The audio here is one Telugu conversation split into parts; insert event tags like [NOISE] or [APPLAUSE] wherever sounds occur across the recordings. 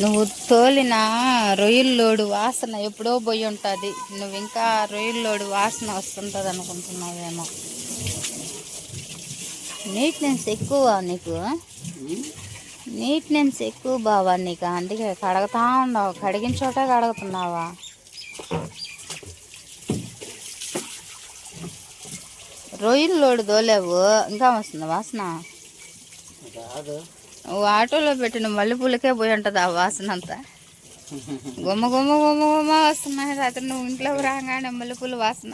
నువ్వు తోలిన రొయ్యల్లోడు వాసన ఎప్పుడో పోయి ఉంటుంది. నువ్వు ఇంకా రొయ్యల్లోడు వాసన వస్తుంటుంది అనుకుంటున్నావేమో. నీట్నెస్ ఎక్కువ నీకు? నీట్నెస్ ఎక్కువ బావా నీకు. అందుకే కడగతా ఉండవు కడిగిన చోట కడుగుతున్నావా? రొయ్యల్లోడు తోలేవు. ఇంకా వస్తుంది వాసన? రాదు. ఆటోలో పెట్టిన మల్లెపూలకే పోయి ఉంటుంది ఆ వాసన అంతా. గుమ్మ గుమ్మ గుమ్మ గుమ్మ వస్తున్నాయి రాత్రి నువ్వు ఇంట్లోకి రాగానే మల్లెపూల వాసన.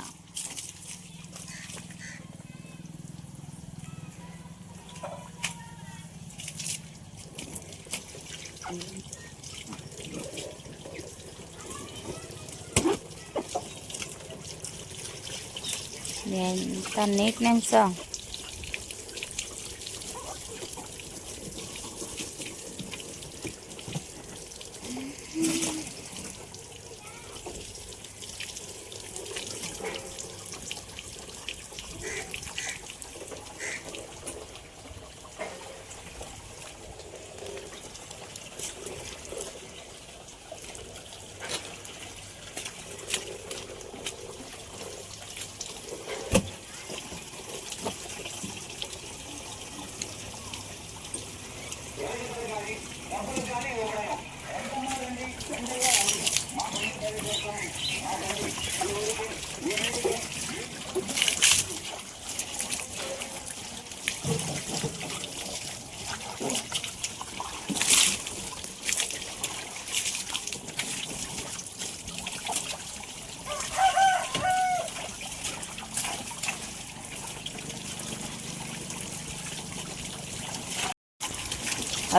ఎంత నీట్నెస్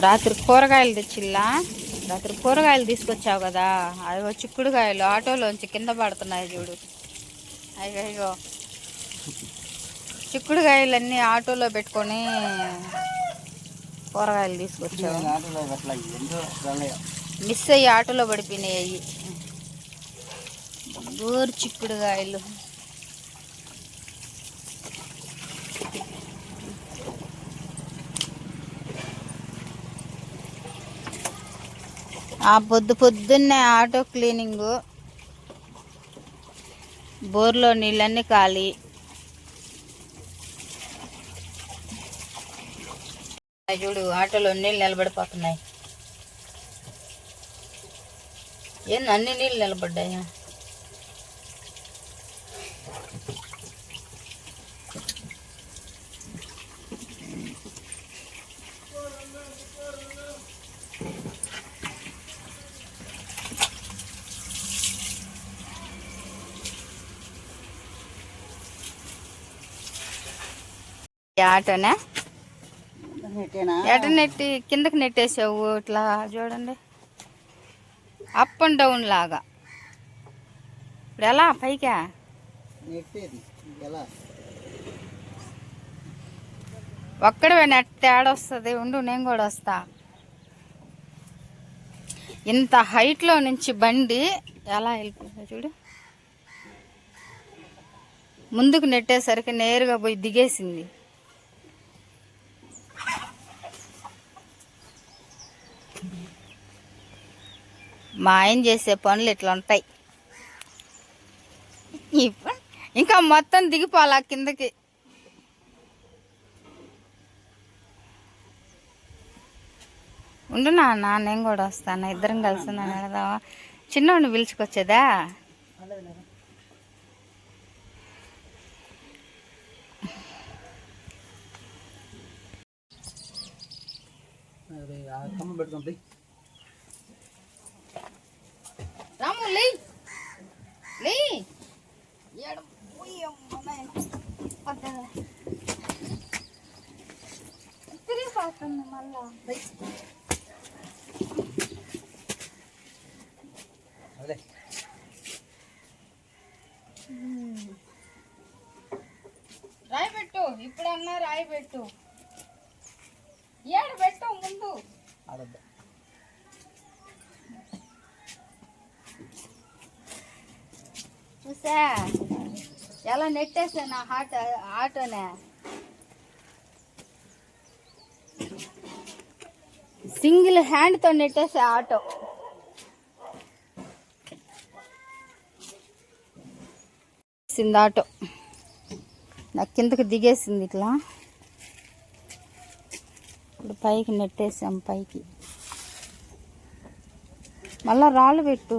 రాత్రి కూరగాయలు తెచ్చిల్లా? రాత్రి కూరగాయలు తీసుకొచ్చావు కదా? అవి చిక్కుడుకాయలు ఆటోలోంచి కింద పడుతున్నాయి చూడు. అయ్యో అయ్యో. చిక్కుడుకాయలన్నీ ఆటోలో పెట్టుకొని కూరగాయలు తీసుకొచ్చావు. మిస్ అయ్యి ఆటోలో పడిపోయినాయి అవి గోరు చిక్కుడుకాయలు. ఆ పొద్దు పొద్దున్నే ఆటో క్లీనింగు బోర్లో నీళ్ళన్నీ ఖాళీ చూడు ఆటోలో నీళ్ళు నిలబడిపోతున్నాయి. ఏంది అన్ని నీళ్ళు నిలబడ్డాయా? ఆటోనా? ఎట నెట్టి కిందకి నెట్టేసావు ఇట్లా చూడండి. అప్ అండ్ డౌన్ లాగా. ఇప్పుడు ఎలా? పైకా? ఒక్కడే నెట్ తేడా వస్తుంది. ఉండు నేను కూడా వస్తా. ఇంత హైట్లో నుంచి బండి ఎలా వెళ్ళిపోయిందో చూడు. ముందుకు నెట్టేసరికి నేరుగా పోయి దిగేసింది. మా ఆయన చేసే పనులు ఇట్లా ఉంటాయి. ఇంకా మొత్తం దిగిపోవాలా కిందకి. ఉండు నాన్న నేను కూడా వస్తాను. ఇద్దరం కలిసి నన్ను వెళదామా? చిన్నవాడిని పిలుచుకొచ్చేదా? కమ్మ లే. లే. ఏడ పోయి అమ్మ నాయన. వద్దా. తిరిగి పోతుంది మళ్ళా అదే రాయి పెట్టు. ఇప్పుడన్నా రాయి పెట్టు. ఏడు పెట్టు ముందు. చూసా ఎలా నెట్టేసా నా హాట ఆటోనే సింగిల్ హ్యాండ్తో నెట్టేసే ఆటో. సింది ఆటో. నా కిందకి దిగేసింది ఇట్లా. ఇప్పుడు పైకి నెట్టేసాం పైకి. మళ్ళా రాళ్ళు పెట్టు.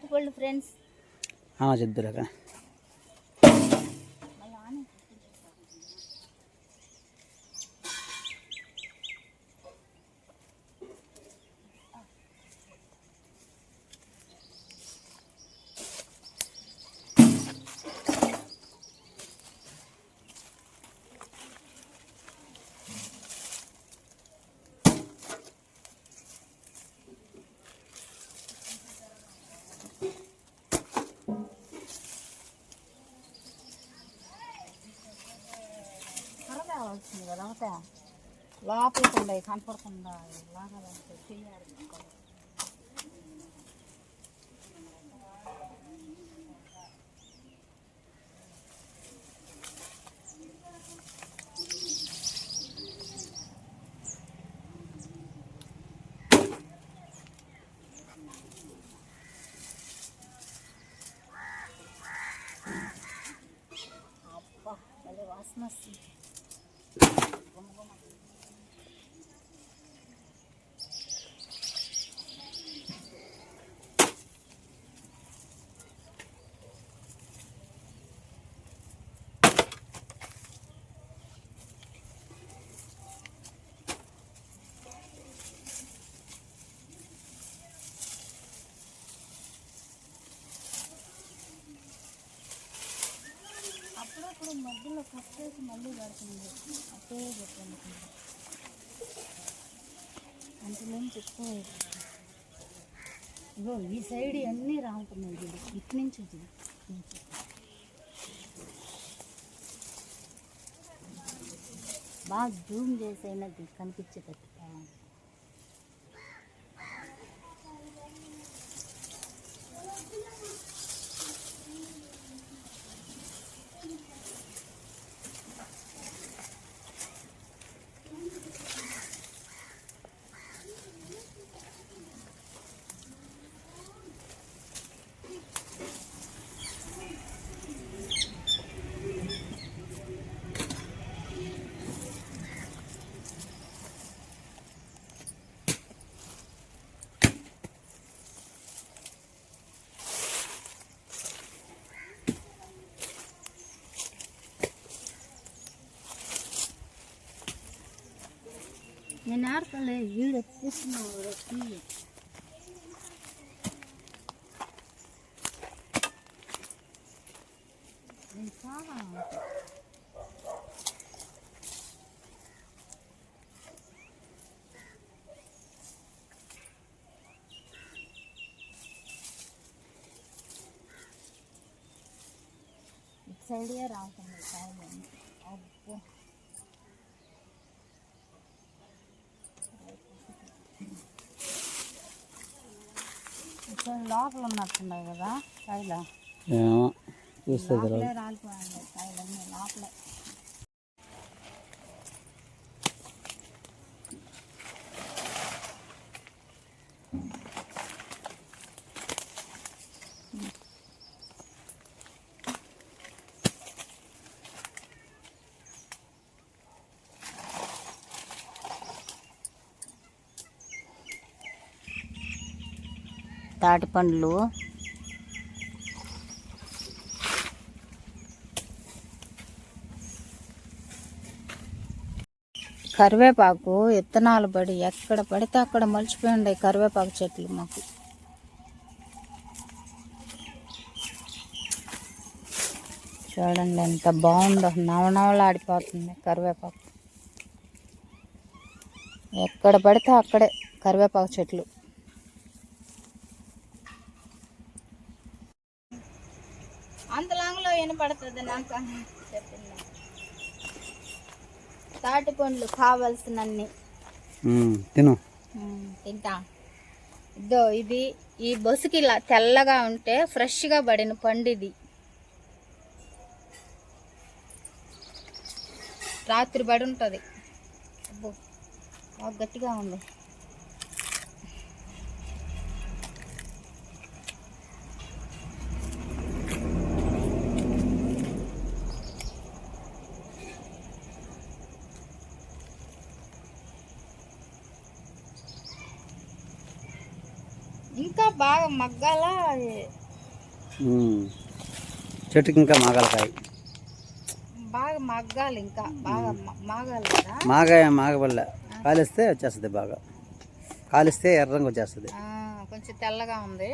నాన్నడు ఫ్రెండ్స్ చెప్తారా కదా అవుతా లోపలికి ఉండవు కనపడకుండా ఇలాగా చేయాలి అబ్బా భలే వాసన వస్తుంది అప్పుడు మధ్యలో కట్ చేసి మళ్ళీ పడుతుంది. అట్టే పెట్టండి అంతలోంచి ఎక్కువ ఇగో ఈ సైడ్ అన్నీ రావుతున్నాయి చూడు. ఇటు నుంచి చూడు. బాగా జూమ్ చేసైనా కనిపించేటట్టు. నేను ఆడతలే వీడు ఎత్తిస్తున్నావు నేను చాలా ఇటు సైడే రావుతుంది కాయలు అబ్బో ఇక్కడ లోపల ఉన్నట్టున్నాయి కదా కాయలు? ఏమో చూస్తే లోపలే రాలిపోయాయి కాయలన్నీ లోపలే. తాటి పండ్లు కరివేపాకు విత్తనాలు పడి ఎక్కడ పడితే అక్కడ మలిచిపోయి ఉండే కరివేపాకు చెట్లు మాకు. చూడండి ఎంత బాగుందో. నవనవలాడిపోతుంది కరివేపాకు. ఎక్కడ పడితే అక్కడే కరివేపాకు చెట్లు అంత లాంగ్లో వినపడుతుంది నాకు. చెప్పింది తాటి పండ్లు కావాల్సినన్ని. తిను. తింటా. ఇదో ఇది ఈ బొసుకి ఇలా తెల్లగా ఉంటే ఫ్రెష్గా పడిన పండు ఇది రాత్రి పడి ఉంటుంది గట్టిగా ఉంది ఇంకా బాగా మగ్గాల. చెట్టుకి ఇంకా మాగాలకాయ. బాగా మగ్గాలి ఇంకా బాగా మాగాలి కదా. మాగాయ మాగబల్ల. కాలిస్తే వచ్చేస్తుంది బాగా. కాలిస్తే ఎర్రంగా వచ్చేస్తుంది. కొంచెం తెల్లగా ఉంది.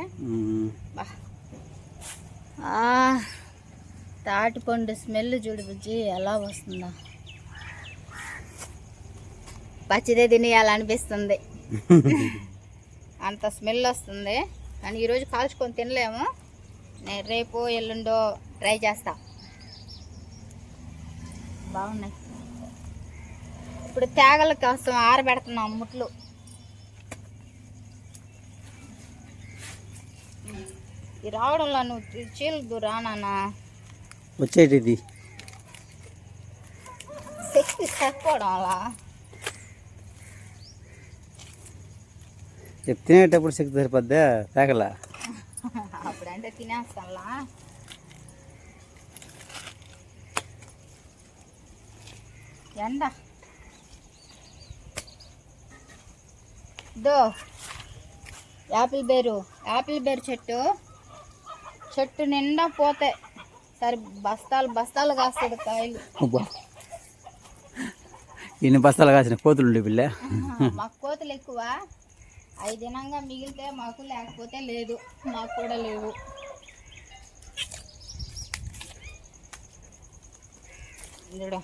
తాటిపండు స్మెల్ చూడు బుజ్జి ఎలా వస్తుందా. పచ్చిదే తినేయాలనిపిస్తుంది. [LAUGHS] అంత స్మెల్ వస్తుంది. కానీ ఈరోజు కాల్చుకొని తినలేము. నేను రేపు ఎల్లుండో ట్రై చేస్తా. బాగున్నాయి. ఇప్పుడు తేగల కోసం ఆరబెడుతున్నాం ముట్లు. ఈ రావడంలో నువ్వు చీలదు రానా వచ్చేటి ఇది శక్తి అలా ఇది తినేటప్పుడు శక్తి సరిపోద్దా? పేకల అప్పుడంటే తినేస్తానులా. ఎండ. దో యాపిల్ బేరు యాపిల్ బేరు చెట్టు. చెట్టు నిండా పోతే సరే బస్తాలు బస్తాలు కాస్తుంది కాయలు. ఇన్ని బస్తాలు కాసిన కోతులు ఉండే పిల్ల మాకు కోతలు ఎక్కువ. ఐదు దినంగా మిగిలితే మాకు లేకపోతే లేదు. మాకు కూడా లేవు. చూడు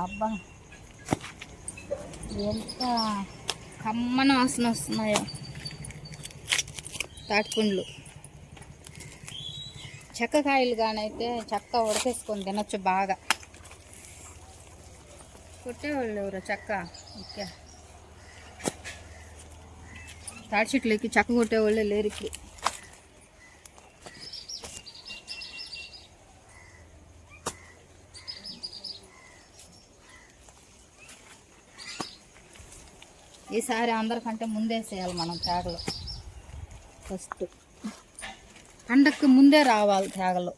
అబ్బా. ఎంత కమ్మన వాసన వస్తున్నాయో. తాటిపండ్లు. చెక్కకాయలు కానైతే చెక్క ఉడకేసుకొని తినొచ్చు బాగా. కొట్టేవాళ్ళు ఎవరు చెక్క. ఓకే. తాడి చెట్లకి చెక్క కొట్టేవాళ్ళే లేరు ఇప్పుడు. ఈసారి అందరికంటే ముందేసేయాలి మనం తేగలు. ఫస్ట్. పండక్కి ముందే రావాలి తేగలు.